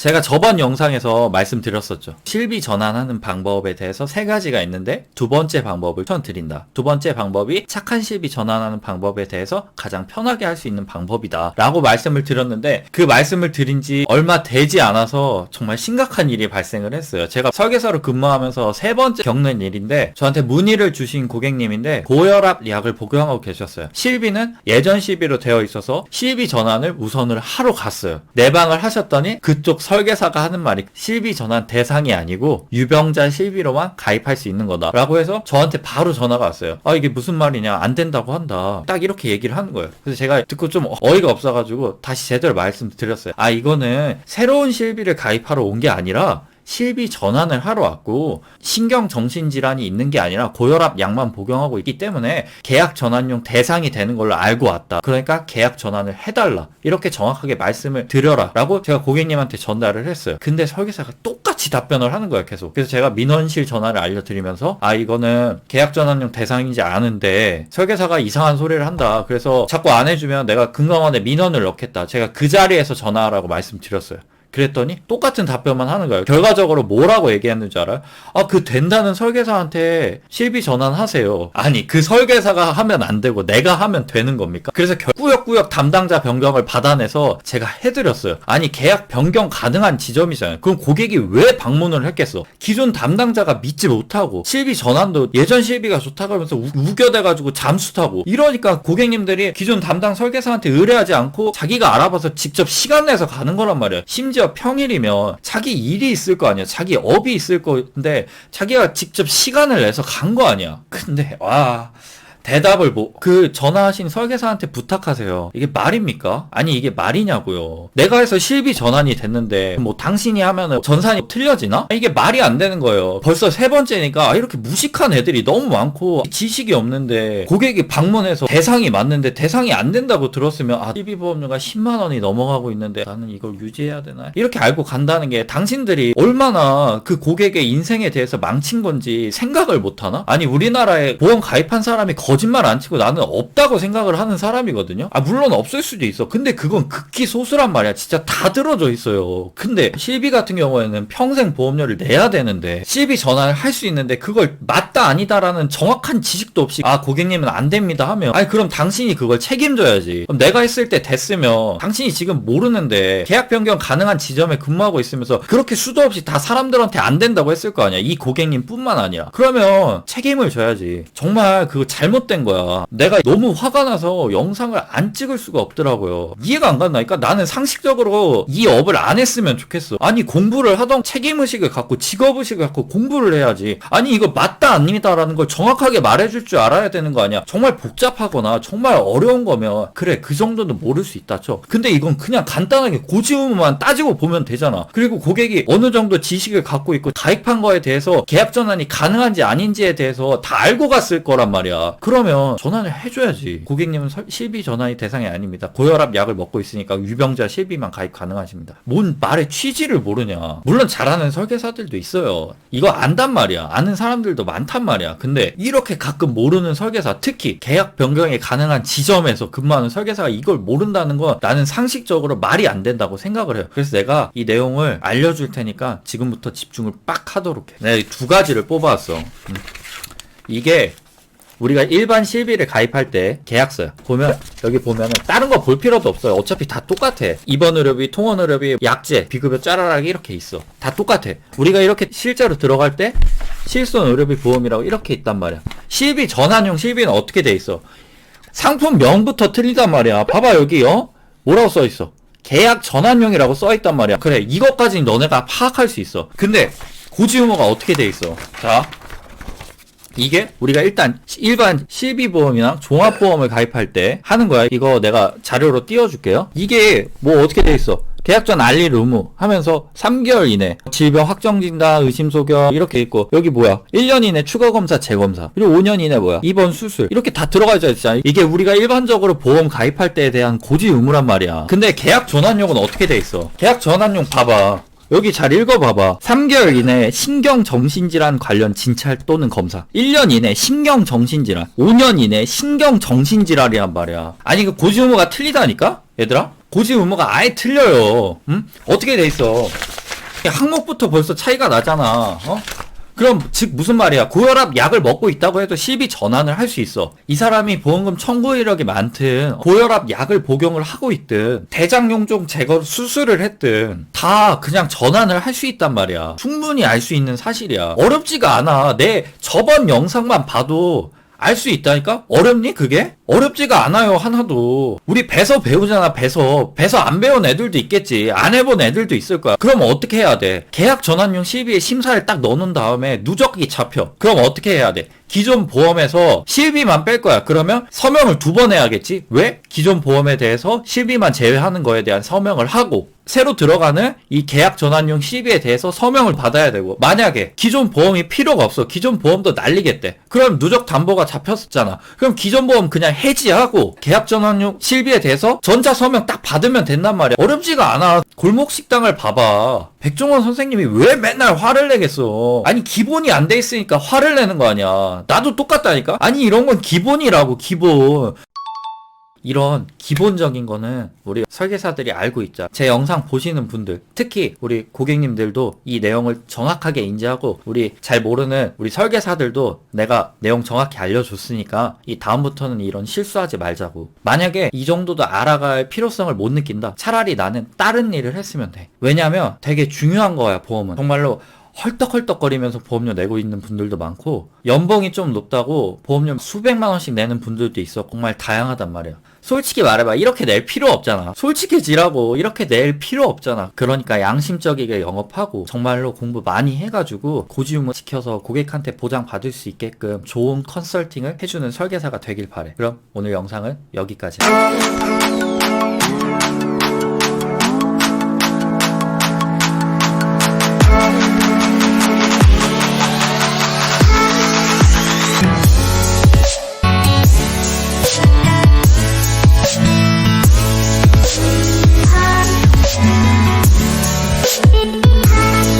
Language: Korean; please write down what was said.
제가 저번 영상에서 말씀드렸었죠. 실비 전환하는 방법에 대해서 세 가지가 있는데 두 번째 방법을 추천드린다. 두 번째 방법이 착한 실비 전환하는 방법에 대해서 가장 편하게 할 수 있는 방법이다. 라고 말씀을 드렸는데 그 말씀을 드린 지 얼마 되지 않아서 정말 심각한 일이 발생을 했어요. 제가 설계사로 근무하면서 세 번째 겪는 일인데 저한테 문의를 주신 고객님인데 고혈압 약을 복용하고 계셨어요. 실비는 예전 실비로 되어 있어서 실비 전환을 우선을 하러 갔어요. 내방을 하셨더니 그쪽 설계사가 하는 말이 실비 전환 대상이 아니고 유병자 실비로만 가입할 수 있는 거다. 라고 해서 저한테 바로 전화가 왔어요. 아 이게 무슨 말이냐 안 된다고 한다. 딱 이렇게 얘기를 하는 거예요. 그래서 제가 듣고 좀 어이가 없어가지고 다시 제대로 말씀드렸어요. 아 이거는 새로운 실비를 가입하러 온 게 아니라 실비 전환을 하러 왔고 신경 정신 질환이 있는 게 아니라 고혈압 약만 복용하고 있기 때문에 계약 전환용 대상이 되는 걸로 알고 왔다. 그러니까 계약 전환을 해달라. 이렇게 정확하게 말씀을 드려라 라고 제가 고객님한테 전달을 했어요. 근데 설계사가 똑같이 답변을 하는 거예요. 계속. 그래서 제가 민원실 전화를 알려드리면서 아 이거는 계약 전환용 대상인지 아는데 설계사가 이상한 소리를 한다. 그래서 자꾸 안 해주면 내가 금감원에 민원을 넣겠다. 제가 그 자리에서 전화하라고 말씀드렸어요. 그랬더니 똑같은 답변만 하는 거예요. 결과적으로 뭐라고 얘기했는지 알아요? 아, 그 된다는 설계사한테 실비 전환하세요. 아니, 그 설계사가 하면 안 되고 내가 하면 되는 겁니까? 그래서 결- 꾸역꾸역 담당자 변경을 받아내서 제가 해드렸어요. 아니, 계약 변경 가능한 지점이잖아요. 그럼 고객이 왜 방문을 했겠어? 기존 담당자가 믿지 못하고 실비 전환도 예전 실비가 좋다고 하면서 우- 우겨대가지고 잠수 타고 이러니까 고객님들이 기존 담당 설계사한테 의뢰하지 않고 자기가 알아봐서 직접 시간 내서 가는 거란 말이야. 심지어 평일이면 자기 일이 있을 거 아니야. 자기 업이 있을 건데 자기가 직접 시간을 내서 간 거 아니야. 근데 와 대답을 뭐 그 전화하신 설계사한테 부탁하세요. 이게 말입니까? 아니 이게 말이냐고요. 내가 해서 실비 전환이 됐는데 뭐 당신이 하면은 전산이 틀려지나? 이게 말이 안 되는 거예요. 벌써 세 번째니까 아, 이렇게 무식한 애들이 너무 많고 지식이 없는데 고객이 방문해서 대상이 맞는데 대상이 안 된다고 들었으면 아 실비 보험료가 10만 원이 넘어가고 있는데 나는 이걸 유지해야 되나? 이렇게 알고 간다는 게 당신들이 얼마나 그 고객의 인생에 대해서 망친 건지 생각을 못 하나? 아니 우리나라에 보험 가입한 사람이 거 짓말 안 치고 나는 없다고 생각을 하는 사람이거든요. 아 물론 없을 수도 있어. 근데 그건 극히 소수란 말이야. 진짜 다 들어져 있어요. 근데 실비 같은 경우에는 평생 보험료를 내야 되는데 실비 전환을 할수 있는데 그걸 맞다 아니다라는 정확한 지식도 없이 아 고객님은 안 됩니다 하면 아니 그럼 당신이 그걸 책임져야지. 그럼 내가 했을 때 됐으면 당신이 지금 모르는데 계약 변경 가능한 지점에 근무하고 있으면서 그렇게 수도 없이 다 사람들한테 안 된다고 했을 거 아니야. 이 고객님뿐만 아니라. 그러면 책임을 져야지. 정말 그거 잘못된 거야. 내가 너무 화가 나서 영상을 안 찍을 수가 없더라고요. 이해가 안 간다니까 나는 상식적으로 이 업을 안 했으면 좋겠어. 아니 공부를 하던 책임의식을 갖고 직업의식을 갖고 공부를 해야지. 아니 이거 맞다 아닙니다라는 걸 정확하게 말해줄 줄 알아야 되는 거 아니야. 정말 복잡하거나 정말 어려운 거면 그래 그 정도는 모를 수 있다 쳐. 근데 이건 그냥 간단하게 고지의무만 따지고 보면 되잖아. 그리고 고객이 어느 정도 지식을 갖고 있고 가입한 거에 대해서 계약 전환이 가능한지 아닌지에 대해서 다 알고 갔을 거란 말이야. 그 러면 전환을 해줘야지. 고객님은 설- 실비 전환이 대상이 아닙니다. 고혈압 약을 먹고 있으니까 유병자 실비만 가입 가능하십니다. 뭔 말의 취지를 모르냐. 물론 잘하는 설계사들도 있어요. 이거 안단 말이야. 아는 사람들도 많단 말이야. 근데 이렇게 가끔 모르는 설계사, 특히 계약 변경이 가능한 지점에서 근무하는 설계사가 이걸 모른다는 건 나는 상식적으로 말이 안 된다고 생각을 해요. 그래서 내가 이 내용을 알려줄 테니까 지금부터 집중을 빡 하도록 해. 내가 이두 가지를 뽑아왔어. 음. 이게 우리가 일반 실비를 가입할 때 계약서야. 보면 여기 보면은 다른 거 볼 필요도 없어요. 어차피 다 똑같아. 입원 의료비, 통원 의료비, 약제, 비급여 짜라락 이렇게 있어. 다 똑같아. 우리가 이렇게 실제로 들어갈 때 실손 의료비 보험이라고 이렇게 있단 말이야. 실비 전환용 실비는 어떻게 돼 있어? 상품명부터 틀리단 말이야. 봐봐 여기 어? 뭐라고 써 있어? 계약 전환용이라고 써 있단 말이야. 그래 이것까지 너네가 파악할 수 있어. 근데 고지의무가 어떻게 돼 있어? 자 이게 우리가 일단 일반 실비보험이나 종합보험을 가입할 때 하는 거야. 이거 내가 자료로 띄워줄게요. 이게 뭐 어떻게 돼 있어? 계약 전 알릴 의무 하면서 3개월 이내 질병 확정 진단, 의심 소견 이렇게 있고 여기 뭐야? 1년 이내 추가 검사, 재검사. 그리고 5년 이내 뭐야? 입원 수술. 이렇게 다 들어가 있잖아. 이게 우리가 일반적으로 보험 가입할 때에 대한 고지 의무란 말이야. 근데 계약 전환용은 어떻게 돼 있어? 계약 전환용 봐봐. 여기 잘 읽어봐봐. 3개월 이내 신경정신질환 관련 진찰 또는 검사. 1년 이내 신경정신질환. 5년 이내 신경정신질환이란 말이야. 아니, 그 고지 의무가 틀리다니까? 얘들아? 고지 의무가 아예 틀려요. 응? 어떻게 돼 있어? 항목부터 벌써 차이가 나잖아. 어? 그럼 즉 무슨 말이야? 고혈압 약을 먹고 있다고 해도 실비 전환을 할 수 있어. 이 사람이 보험금 청구 이력이 많든 고혈압 약을 복용을 하고 있든 대장용종 제거 수술을 했든 다 그냥 전환을 할 수 있단 말이야. 충분히 알 수 있는 사실이야. 어렵지가 않아. 내 저번 영상만 봐도 알 수 있다니까? 어렵니 그게? 어렵지가 않아요 하나도. 우리 배서 배우잖아 배서. 배서 안 배운 애들도 있겠지. 안 해본 애들도 있을 거야. 그럼 어떻게 해야 돼? 계약 전환용 실비에 심사를 딱 넣어놓은 다음에 누적이 잡혀. 그럼 어떻게 해야 돼 기존 보험에서 실비만 뺄 거야. 그러면 서명을 두 번 해야겠지? 왜? 기존 보험에 대해서 실비만 제외하는 거에 대한 서명을 하고 새로 들어가는 이 계약 전환용 CB에 대해서 서명을 받아야 되고 만약에 기존 보험이 필요가 없어. 기존 보험도 날리겠대. 그럼 누적 담보가 잡혔었잖아. 그럼 기존 보험 그냥 해지하고 계약 전환용 실비에 대해서 전자 서명 딱 받으면 된단 말이야. 어렵지가 않아. 골목 식당을 봐봐 백종원 선생님이 왜 맨날 화를 내겠어? 아니 기본이 안 돼 있으니까 화를 내는 거 아니야. 나도 똑같다니까? 아니 이런 건 기본이라고 기본 이런 기본적인 거는 우리 설계사들이 알고 있자. 제 영상 보시는 분들, 특히 우리 고객님들도 이 내용을 정확하게 인지하고 우리 잘 모르는 우리 설계사들도 내가 내용 정확히 알려줬으니까 이 다음부터는 이런 실수하지 말자고. 만약에 이 정도도 알아갈 필요성을 못 느낀다. 차라리 나는 다른 일을 했으면 돼. 왜냐면 되게 중요한 거야, 보험은. 정말로 헐떡헐떡거리면서 보험료 내고 있는 분들도 많고 연봉이 좀 높다고 보험료 수백만 원씩 내는 분들도 있어. 정말 다양하단 말이야. 솔직히 말해봐. 이렇게 낼 필요 없잖아. 솔직해지라고 이렇게 낼 필요 없잖아. 그러니까 양심적이게 영업하고 정말로 공부 많이 해가지고 고지유무 지켜서 고객한테 보장 받을 수 있게끔 좋은 컨설팅을 해주는 설계사가 되길 바래. 그럼 오늘 영상은 여기까지